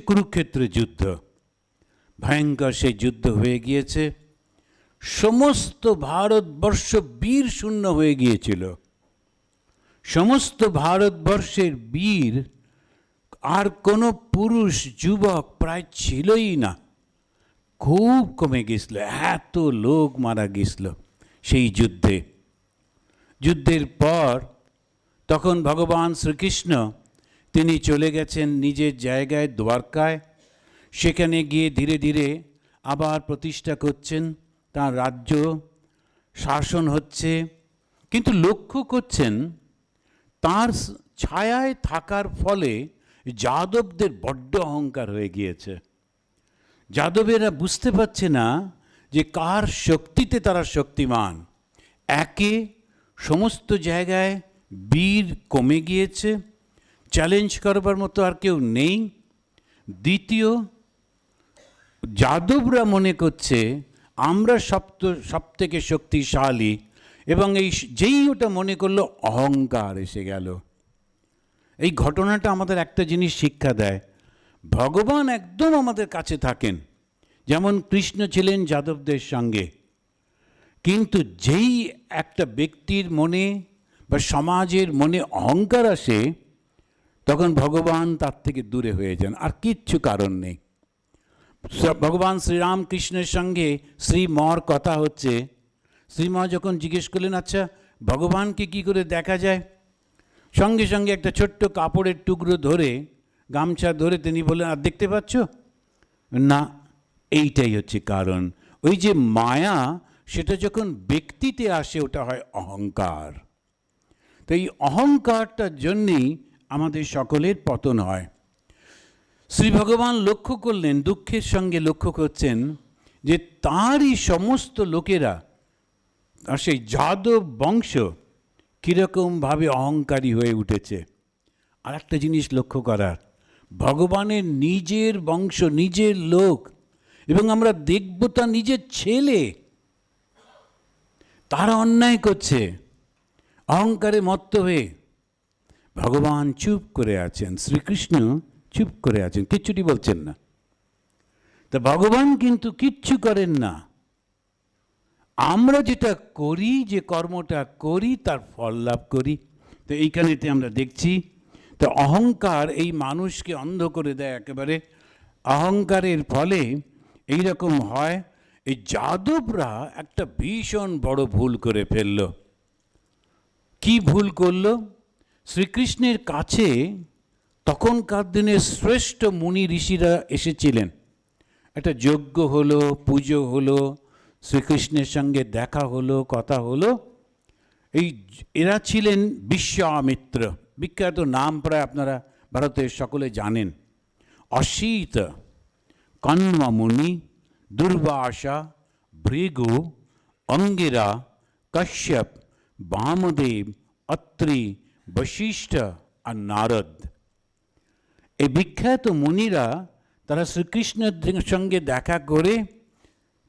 কুরুক্ষেত্র যুদ্ধ। ভয়ঙ্কর সেই যুদ্ধ হয়ে গিয়েছে। সমস্ত ভারতবর্ষ বীর শূন্য হয়ে গিয়েছিল। সমস্ত ভারতবর্ষের বীর, আর কোনো পুরুষ, যুবক প্রায় ছিলই না। খুব কমে গেছিল এত লোক মারা গেছিল সেই যুদ্ধে। যুদ্ধের পর তখন ভগবান শ্রীকৃষ্ণ তিনি চলে গেছেন নিজের জায়গায়, দ্বারকায়। সেখানে গিয়ে ধীরে ধীরে আবার প্রতিষ্ঠা করছেন, তার রাজ্য শাসন হচ্ছে। কিন্তু লক্ষ্য করছেন, তার ছায়ায় থাকার ফলে যাদবদের বড্ড অহংকার হয়ে গিয়েছে। যাদবেরা বুঝতে পারছে না যে কার শক্তিতে তারা শক্তিমান। একে সমস্ত জায়গায় বীর কমে গিয়েছে চ্যালেঞ্জ করবার মতো আর কেউ নেই। দ্বিতীয়, যাদবরা মনে করছে, আমরা সপ্ত সব থেকে শক্তিশালী। এবং এই যেই ওটা মনে করল, অহংকার এসে গেল। এই ঘটনাটা আমাদের একটা জিনিস শিক্ষা দেয়। ভগবান একদম আমাদের কাছে থাকেন। যেমন কৃষ্ণ ছিলেন যাদবদের সঙ্গে। কিন্তু যেই একটা ব্যক্তির মনে বা সমাজের মনে অহংকার আসে তখন ভগবান তার থেকে দূরে হয়ে যান। আর কিচ্ছু কারণ নেই। ভগবান শ্রীরামকৃষ্ণের সঙ্গে শ্রীমর কথা হচ্ছে। শ্রীম যখন জিজ্ঞেস করলেন আচ্ছা ভগবানকে কি করে দেখা যায়? সঙ্গে সঙ্গে একটা ছোট্ট কাপড়ের টুকরো ধরে, গামছা ধরে তিনি বললেন, আর দেখতে পাচ্ছ? না, এইটাই হচ্ছে কারণ। ওই যে মায়া, সেটা যখন ব্যক্তিতে আসে, ওটা হয় অহংকার। তো এই অহংকারটার জন্যেই আমাদের সকলের পতন হয়। শ্রী ভগবান লক্ষ্য করলেন, দুঃখের সঙ্গে লক্ষ্য করছেন যে তারই সমস্ত লোকেরা আর সেই যাদব বংশ কীরকমভাবে অহংকারী হয়ে উঠেছে। আর একটা জিনিস লক্ষ্য করার ভগবানের নিজের বংশ, নিজের লোক, এবং আমরা দেখব তা নিজের ছেলে। তারা অন্যায় করছে, অহংকারে মত্ত হয়ে ভগবান চুপ করে আছেন, শ্রীকৃষ্ণ চুপ করে আছেন, কিচ্ছুটি বলছেন না। তা ভগবান কিন্তু কিচ্ছু করেন না। আমরা যেটা করি, যে কর্মটা করি, তার ফল লাভ করি। তো এইখানেতে আমরা দেখছি, তো অহংকার এই মানুষকে অন্ধ করে দেয় একেবারে। অহংকারের ফলে এই রকম হয়, এই যাদবরা একটা ভীষণ বড় ভুল করে ফেলল। কি ভুল করল? শ্রীকৃষ্ণের কাছে তখনকার দিনে শ্রেষ্ঠ মুনি ঋষিরা এসেছিলেন। একটা যজ্ঞ হলো, পুজো হলো, শ্রীকৃষ্ণের সঙ্গে দেখা হলো, কথা হলো। এই এরা ছিলেন বিশ্বামিত্র। বিখ্যাত নাম প্রায় আপনারা ভারতের সকলে জানেন। অসিত, কন্মমুনি, দুর্বাসা, ভৃগু, অঙ্গিরা, কশ্যপ, বামদেব, অত্রি বশিষ্ঠ আর নারদ। এই বিখ্যাত মুনিরা তারা শ্রীকৃষ্ণের সঙ্গে দেখা করে,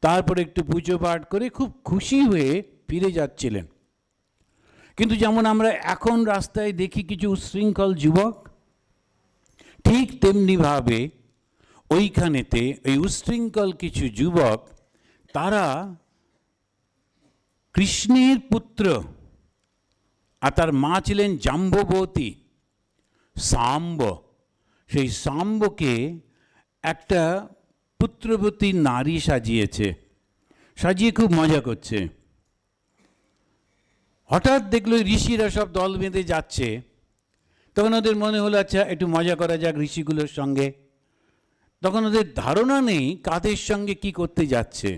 তারপরে একটু পুজো পাঠ করে খুব খুশি হয়ে ফিরে যাচ্ছিলেন। কিন্তু যেমন আমরা এখন রাস্তায় দেখি কিছু উশৃঙ্খল যুবক, ঠিক তেমনিভাবে ওইখানেতে ওই উশৃঙ্খল কিছু যুবক, তারা কৃষ্ণের পুত্র আর তার মা ছিলেন জাম্ববতী, সাম্ব। সেই সাম্বকে একটা পুত্রবতী নারী সাজিয়েছে, সাজিয়ে খুব মজা করছে। হঠাৎ দেখল ঋষিরা সব দল বেঁধে যাচ্ছে। তখন ওদের মনে হলো আচ্ছা একটু মজা করা যাক ঋষিগুলোর সঙ্গে। তখন ওদের ধারণা নেই কাদের সঙ্গে কি করতে যাচ্ছে।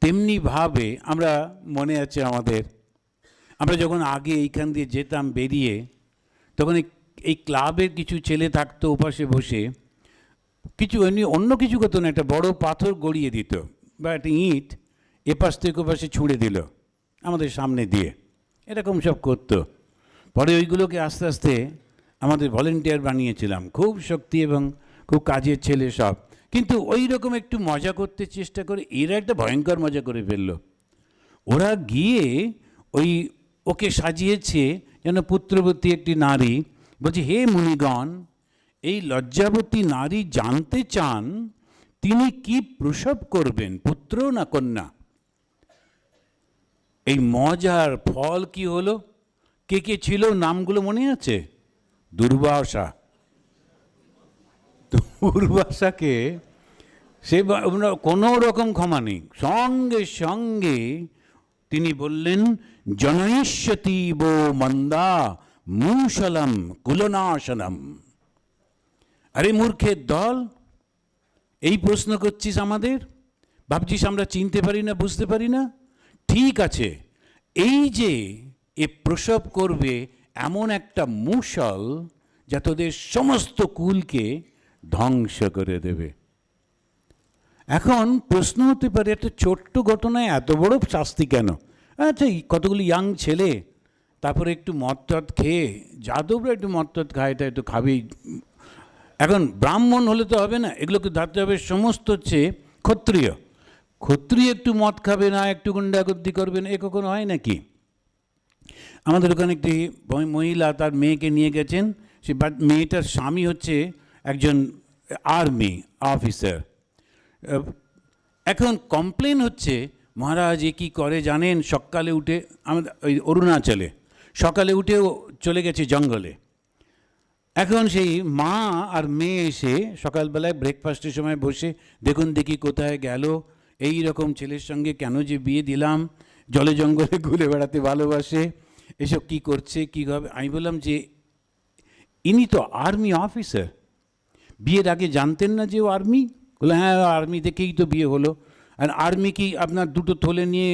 তেমনিভাবে আমরা মনে আছে আমাদের আমরা যখন আগে এইখান দিয়ে যেতাম বেরিয়ে, তখন এই ক্লাবের কিছু ছেলে থাকতো ওপাশে বসে, কিছু এমনি অন্য কিছু করতো না, একটা বড় পাথর গড়িয়ে দিত বা একটা ইঁট এপাশ থেকে ওপাশে ছুঁড়ে দিল আমাদের সামনে দিয়ে। এরকম সব করতো। পরে ওইগুলোকে আস্তে আস্তে আমাদের ভলেন্টিয়ার বানিয়েছিলাম। খুব শক্তি এবং খুব কাজের ছেলে সব। কিন্তু ওই রকম একটু মজা করতে চেষ্টা করে, এরা একটা ভয়ঙ্কর মজা করে ফেলল। ওরা গিয়ে ওই ওকে সাজিয়েছে যেন পুত্রবতী একটি নারী। বলছে, হে মুনিগণ, এই লজ্জাবতী নারী জানতে চান, তিনি কি প্রসব করবেন, পুত্র না কন্যা? এই মজার ফল কি হলো? কে কে ছিল? নামগুলো মনে আছে? দুর্বাসা। দুর্বাসাকে সে কোনো রকম ক্ষমা নেই। সঙ্গে সঙ্গে তিনি বললেন জনৈষ্যতীব মন্দা মূষলম কুলনাশনম। আরে মূর্খের দল? এই প্রশ্ন করছিস আমাদের? ভাবছিস আমরা চিনতে পারি না, বুঝতে পারি না? ঠিক আছে, এই যে এ প্রসব করবে এমন একটা মূষল যা তোদের সমস্ত কুলকে ধ্বংস করে দেবে। এখন প্রশ্ন হতে পারে, একটা ছোট্ট ঘটনায় এত বড় শাস্তি কেন? আচ্ছা কতগুলো ইয়াং ছেলে, তারপরে একটু মদ টদ খেয়ে, যাদবরা একটু মদ টদ খায়, এটা একটু খাবেই। এখন ব্রাহ্মণ হলে তো হবে না, এগুলোকে ধরতে হবে সমস্ত হচ্ছে ক্ষত্রিয়। ক্ষত্রিয় একটু মদ খাবে না, একটু গুন্ডাগর্দি করবে না, এ কখনো হয় নাকি? আমাদের ওখানে একটি মহিলা তার মেয়েকে নিয়ে গেছেন, সে মেয়েটার স্বামী হচ্ছে একজন আর্মি অফিসার। এখন কমপ্লেন হচ্ছে, মহারাজ, এ কী করে জানেন? সকালে উঠে আমাদের ওই অরুণাচলে, সকালে উঠে ও চলে গেছে জঙ্গলে। এখন সেই মা আর মেয়ে এসে সকালবেলায় ব্রেকফাস্টের সময় বসে, দেখুন দেখি কোথায় গেল? এই রকম ছেলের সঙ্গে কেন যে বিয়ে দিলাম? জলে জঙ্গলে ঘুরে বেড়াতে ভালোবাসে। এসব কি করছে? কী হবে? আমি বললাম যে, ইনি তো আর্মি অফিসার বিয়ের আগে জানতেন না যে ও আর্মি বলে হ্যাঁ আর্মি দেখেই তো বিয়ে হলো। আর আর্মি কি আপনার দুটো থলে নিয়ে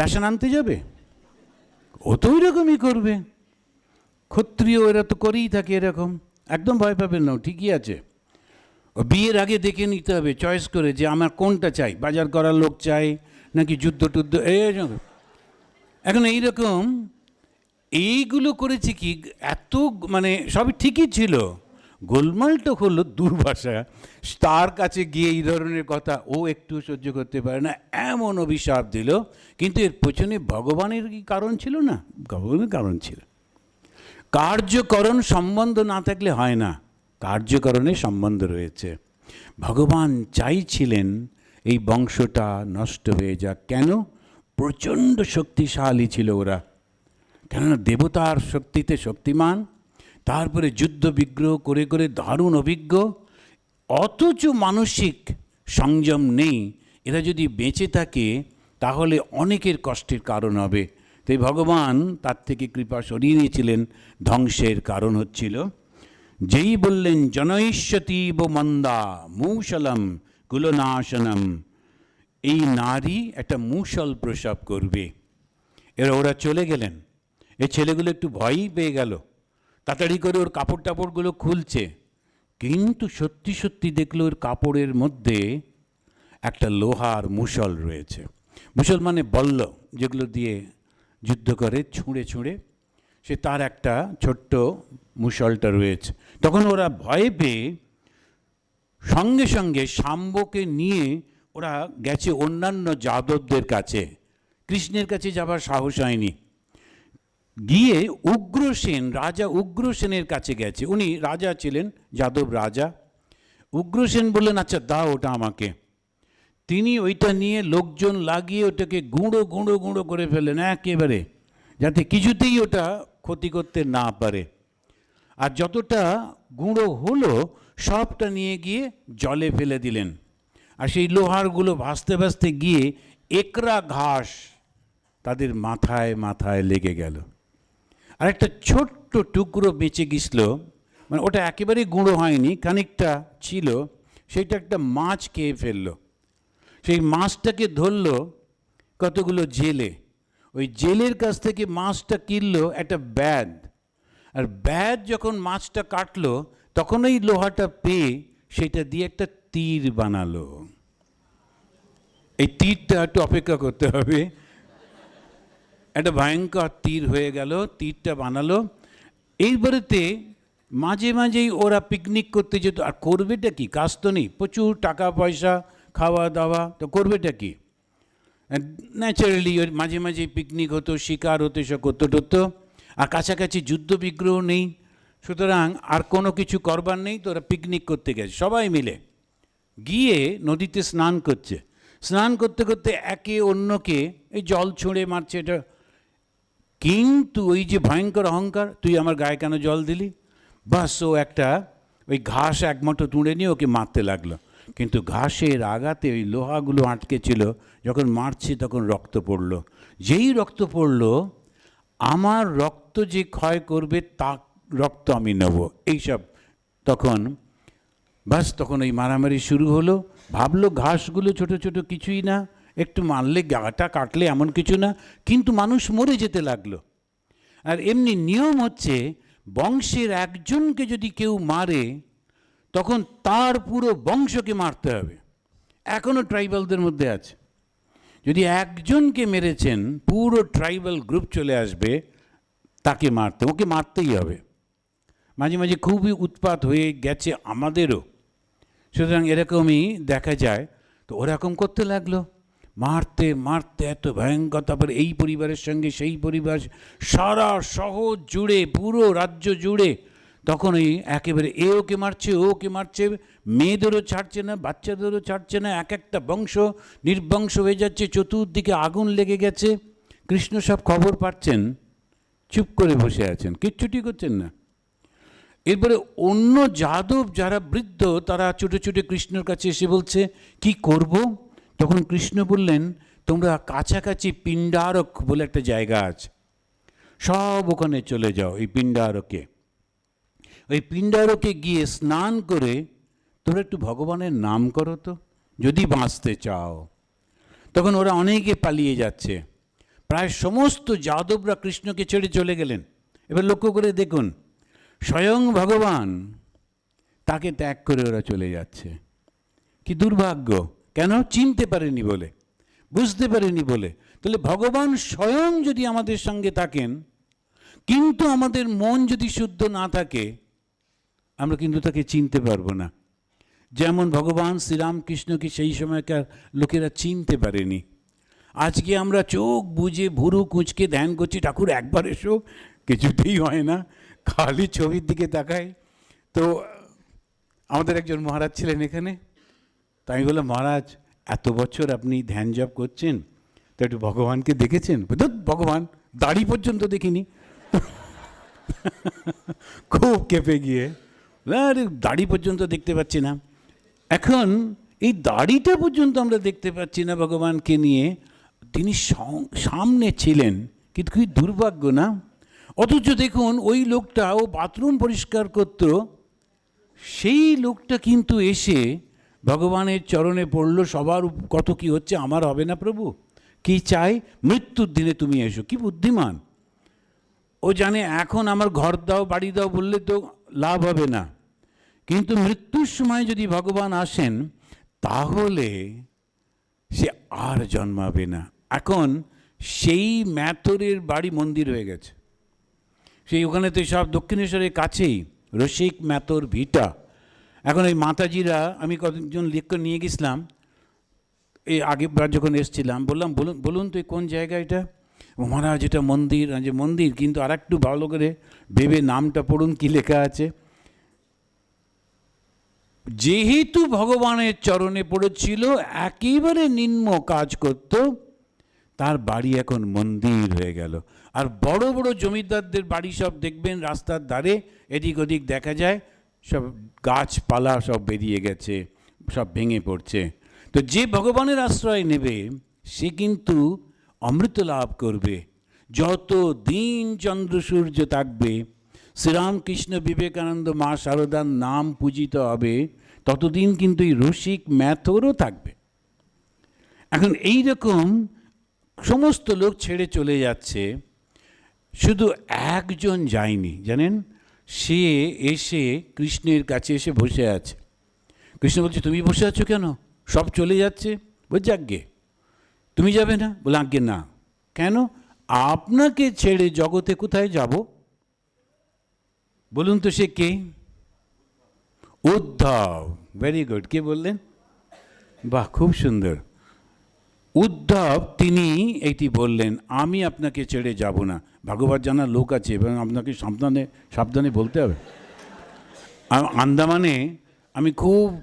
রেশন আনতে যাবে? ও তো ওই রকমই করবে। ক্ষত্রিয় এরা তো করেই থাকে এরকম। একদম ভয় পাবেন না ঠিকই আছে। ও বিয়ের আগে দেখে নিতে হবে চয়েস করে যে আমার কোনটা চাই। বাজার করার লোক চাই, নাকি যুদ্ধ টুদ্ধ। এখন এইরকম, এইগুলো করেছে কি, এত মানে সবই ঠিকই ছিল। গোলমালটা হলো দুর্ভাষা। তার কাছে গিয়ে এই ধরনের কথা ও একটু সহ্য করতে পারে না, এমন অভিশাপ দিল। কিন্তু এর পেছনে ভগবানের কি কারণ ছিল না? ভগবানের কারণ ছিল। কার্যকরণ সম্বন্ধ না থাকলে হয় না। কার্যকরণে সম্বন্ধ রয়েছে। ভগবান চাইছিলেন এই বংশটা নষ্ট হয়ে যাক। কেন? প্রচণ্ড শক্তিশালী ছিল ওরা। কেননা দেবতার শক্তিতে শক্তিমান তারপরে যুদ্ধ বিগ্রহ করে করে দারুণ অভিজ্ঞ। অথচ মানসিক সংযম নেই। এরা যদি বেঁচে থাকে, তাহলে অনেকের কষ্টের কারণ হবে। তাই ভগবান তার থেকে কৃপা সরিয়ে নিয়েছিলেন। ধ্বংসের কারণ হচ্ছিল, যেই বললেন, জনৈষ্যতীব মন্দা, মূষলম কুলনাশনম। এই নারী একটা মূষল প্রসব করবে। এরা, ওরা চলে গেলেন। এই ছেলেগুলো একটু ভয়ই পেয়ে গেল। তাড়াতাড়ি করে ওর কাপড় টাপড়গুলো খুলছে। কিন্তু সত্যি সত্যি দেখল ওর কাপড়ের মধ্যে একটা লোহার মুসল রয়েছে। মুসল মানে বল্ল, যেগুলো দিয়ে যুদ্ধ করে, ছুঁড়ে ছুঁড়ে। সে তার একটা ছোট্ট মুসলটা রয়েছে। তখন ওরা ভয় পেয়ে সঙ্গে সঙ্গে শাম্বকে নিয়ে ওরা গেছে অন্যান্য যাদবদের কাছে। কৃষ্ণের কাছে যাবার সাহস হয়নি। গিয়ে উগ্রসেন রাজা উগ্রসেনের কাছে গেছে। উনি রাজা ছিলেন, যাদব রাজা। উগ্রসেন বললেন আচ্ছা দাও ওটা আমাকে। তিনি ওইটা নিয়ে লোকজন লাগিয়ে ওটাকে গুঁড়ো গুঁড়ো গুঁড়ো করে ফেললেন একেবারে, যাতে কিছুতেই ওটা ক্ষতি করতে না পারে। আর যতটা গুঁড়ো হলো, সবটা নিয়ে গিয়ে জলে ফেলে দিলেন। আর সেই লোহারগুলো ভাসতে ভাসতে গিয়ে একরা ঘাস তাদের মাথায় মাথায় লেগে গেল। আর একটা ছোট্ট টুকরো বেঁচে গেছিল মানে ওটা একেবারেই গুঁড়ো হয়নি, খানিকটা ছিল, সেইটা একটা মাছ খেয়ে ফেলল। সেই মাছটাকে ধরলো কতগুলো জেলে। ওই জেলের কাছ থেকে মাছটা কিনলো একটা ব্যাদ আর ব্যাদ যখন মাছটা কাটলো তখন ওই লোহাটা পেয়ে সেটা দিয়ে একটা তীর বানালো। এই তীরটা একটু অপেক্ষা করতে হবে। একটা ভয়ঙ্কর তীর হয়ে গেল, তীরটা বানালো। এইবারেতে মাঝে মাঝেই ওরা পিকনিক করতে যেত। আর করবেটা কি? কাজ তো নেই। প্রচুর টাকা, পয়সা, খাওয়া, দাওয়া, তো করবেটা কি? ন্যাচারালি মাঝে মাঝে পিকনিক হতো, শিকার হতো সব করতে টরতো আর কাছাকাছি যুদ্ধ বিগ্রহ নেই। সুতরাং আর কোনো কিছু করবার নেই, তো ওরা পিকনিক করতে গেছে, সবাই মিলে। গিয়ে নদীতে স্নান করছে। স্নান করতে করতে একে অন্যকে এই জল ছুঁড়ে মারছে, এটা কিন্তু ওই যে ভয়ঙ্কর অহংকার, তুই আমার গায়ে কেন জল দিলি? বাস ও একটা, ওই ঘাস একমাত্র তুঁড়ে নিয়ে ওকে মারতে লাগল। কিন্তু ঘাসের আঘাতে ওই লোহাগুলো আটকে ছিল, যখন মারছি তখন রক্ত পড়ল। যেই রক্ত পড়ল, আমার রক্ত যে ক্ষয় করবে তা রক্ত আমি নেব। এইসব তখন, বাস তখন ওই মারামারি শুরু হলো। ভাবলো ঘাসগুলো ছোট ছোট কিছুই না একটু মারলে গাটা কাটলে এমন কিছু না, কিন্তু মানুষ মরে যেতে লাগল। আর এমনি নিয়ম হচ্ছে, বংশের একজনকে যদি কেউ মারে, তখন তার পুরো বংশকে মারতে হবে। এখনও ট্রাইবালদের মধ্যে আছে। যদি একজনকে মেরেছেন, পুরো ট্রাইবাল গ্রুপ চলে আসবে, তাকে মারতে, ওকে মারতেই হবে। মাঝে মাঝে খুবই উৎপাত হয়ে গেছে আমাদেরও। সুতরাং এরকমই দেখা যায়, তো ওরকম করতে লাগল। মারতে মারতে এত ভয়ঙ্কর, তারপর এই পরিবারের সঙ্গে সেই পরিবার, সারা শহর জুড়ে, পুরো রাজ্য জুড়ে, তখন ওই একেবারে এ ওকে মারছে, ও ওকে মারছে, মেয়েদেরও ছাড়ছে না, বাচ্চাদেরও ছাড়ছে না, এক একটা বংশ নির্বংশ হয়ে যাচ্ছে, চতুর্দিকে আগুন লেগে গেছে। কৃষ্ণ সব খবর পাচ্ছেন, চুপ করে বসে আছেন, কিচ্ছুটি করছেন না। এরপরে অন্য যাদব যারা বৃদ্ধ, তারা ছুটে ছুটে কৃষ্ণর কাছে এসে বলছে, কি করব? তখন কৃষ্ণ বললেন, তোমরা কাছাকাছি পিণ্ডারক বলে একটা জায়গা আছে। সব ওখানে চলে যাও এই পিণ্ডারকে। ওই পিণ্ডারকে গিয়ে স্নান করে তোমরা একটু ভগবানের নাম করো তো, যদি বাঁচতে চাও। তখন ওরা অনেকে পালিয়ে যাচ্ছে। প্রায় সমস্ত যাদবরা কৃষ্ণকে ছেড়ে চলে গেলেন। এবার লক্ষ্য করে দেখুন, স্বয়ং ভগবান তাকে ত্যাগ করে ওরা চলে যাচ্ছে। কি দুর্ভাগ্য! কেন চিনতে পারেনি বলে? বুঝতে পারেনি বলে? তাহলে ভগবান স্বয়ং যদি আমাদের সঙ্গে থাকেন, কিন্তু আমাদের মন যদি শুদ্ধ না থাকে, আমরা কিন্তু তাকে চিনতে পারব না। যেমন ভগবান শ্রীরামকৃষ্ণকে সেই সময়কার লোকেরা চিনতে পারেনি। আজকে আমরা চোখ বুঝে ভুরু কুঁচকে ধ্যান করছি, ঠাকুর একবার এসো, কিছুতেই হয় না, খালি ছবির দিকে তাকায় তো আমাদের একজন মহারাজ ছিলেন এখানে তাই আমি বললাম, মহারাজ, এত বছর আপনি ধ্যান জপ করছেন, তো একটু ভগবানকে দেখেছেন? ভগবান, দাড়ি পর্যন্ত দেখিনি। খুব কেঁপে গিয়ে আরে, দাড়ি পর্যন্ত দেখতে পাচ্ছি না। এখন এই দাড়িটা পর্যন্ত আমরা দেখতে পাচ্ছি না ভগবানকে নিয়ে। তিনি সামনে ছিলেন, কিন্তু কি দুর্ভাগ্য, না? অথচ দেখুন, ওই লোকটা ও বাথরুম পরিষ্কার করতো, সেই লোকটা কিন্তু এসে ভগবানের চরণে পড়ল, সবার কত কি হচ্ছে আমার হবে না প্রভু? কি চাই? মৃত্যুর দিনে তুমি এসো, কি বুদ্ধিমান? ও জানে, এখন আমার ঘর দাও, বাড়ি দাও বললে তো লাভ হবে না। কিন্তু মৃত্যুর সময় যদি ভগবান আসেন, তাহলে সে আর জন্মাবে না। এখন সেই ম্যাথরের বাড়ি মন্দির হয়ে গেছে। সেই ওখানে তো সব দক্ষিণেশ্বরের কাছেই রসিক ম্যাথর ভিটা। এখন এই মাতাজিরা, আমি কতজন লেখক নিয়ে গেছিলাম, এই আগেবার যখন এসছিলাম, বললাম, বলুন বলুন তো এই কোন জায়গা এটা? মহারাজ, এটা মন্দির যে মন্দির, কিন্তু আর একটু ভালো করে ভেবে নামটা পড়ুন, কি লেখা আছে। যেহেতু ভগবানের চরণে পড়েছিল, একেবারে নিম্ন কাজ করত, তার বাড়ি এখন মন্দির হয়ে গেল। আর বড় বড় জমিদারদের বাড়ি সব দেখবেন, রাস্তার ধারে, এদিক ওদিক দেখা যায় সব গাছপালা সব বেরিয়ে গেছে, সব ভেঙে পড়ছে। তো যে ভগবানের আশ্রয় নেবে, সে কিন্তু অমৃত লাভ করবে। যত দিন চন্দ্র সূর্য থাকবে, শ্রীরামকৃষ্ণ বিবেকানন্দ মা শারদার নাম পূজিত হবে, ততদিন কিন্তু এই রসিক ম্যাথরও থাকবে। এখন এই রকম সমস্ত লোক ছেড়ে চলে যাচ্ছে, শুধু একজন যায়নি, জানেন? সে এসে কৃষ্ণের কাছে এসে বসে আছে। কৃষ্ণ বলছে, তুমি বসে আছো কেন? সব চলে যাচ্ছে। বলছে, আজ্ঞে। তুমি যাবে না? বলে, আজ্ঞে, না। কেন? আপনাকে ছেড়ে জগতে কোথায় যাব? বলুন তো সে কে? উদ্ধব। ভেরি গুড কে বললেন? বাহ, খুব সুন্দর। উদ্ধব তিনি এটি বললেন, আমি আপনাকে ছেড়ে যাব না। ভাগবত জানার লোক আছে, এবং আপনাকে সাবধানে সাবধানে বলতে হবে। আন্দামানে আমি খুব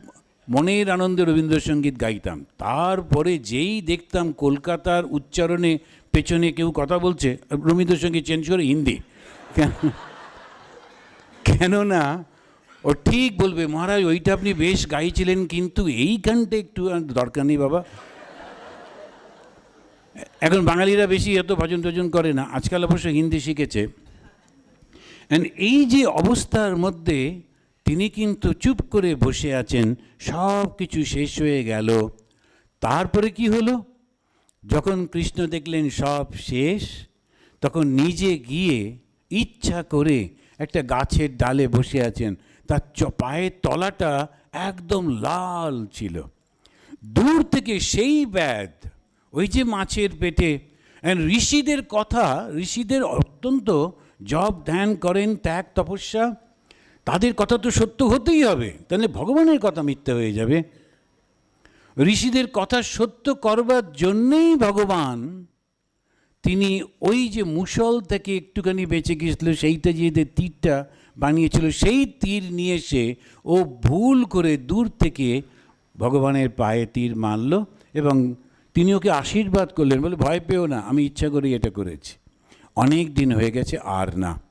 মনের আনন্দে রবীন্দ্রসঙ্গীত গাইতাম। তারপরে যেই দেখতাম কলকাতার উচ্চারণে পেছনে কেউ কথা বলছে, রবীন্দ্রসঙ্গীত চেঞ্জ করে হিন্দি। কেন- কেননা, ও ঠিক বলবে, মহারাজ, ওইটা আপনি বেশ গাইছিলেন, কিন্তু এই গানটা একটু দরকার নেই বাবা। এখন বাঙালিরা বেশি এত ভজন টজন করে না, আজকাল অবশ্য হিন্দি শিখেছে। এই যে অবস্থার মধ্যে তিনি কিন্তু চুপ করে বসে আছেন, সব কিছু শেষ হয়ে গেল। তারপরে কি হলো? যখন কৃষ্ণ দেখলেন সব শেষ, তখন নিজে গিয়ে ইচ্ছা করে একটা গাছের ডালে বসে আছেন। তার পায়ের তলাটা একদম লাল ছিল। দূর থেকে সেই ব্যাধ ওই যে মাছের পেটে। ঋষিদের কথা, ঋষিদের অত্যন্ত জব ধ্যান করেন, ত্যাগ, তপস্যা। তাদের কথা তো সত্য হতেই হবে। তাহলে ভগবানের কথা মিথ্যে হয়ে যাবে। ঋষিদের কথা সত্য করবার জন্যেই ভগবান তিনি ওই যে মুসল থেকে একটুখানি বেঁচে গিয়েছিল, সেইটা যে তীরটা বানিয়েছিল, সেই তীর নিয়ে এসে ও ভুল করে দূর থেকে ভগবানের পায়ে তীর মারল এবং তিনি ওকে আশীর্বাদ করলেন, বলে, ভয় পেও না, আমি ইচ্ছা করে এটা করেছি। অনেক দিন হয়ে গেছে, আর না।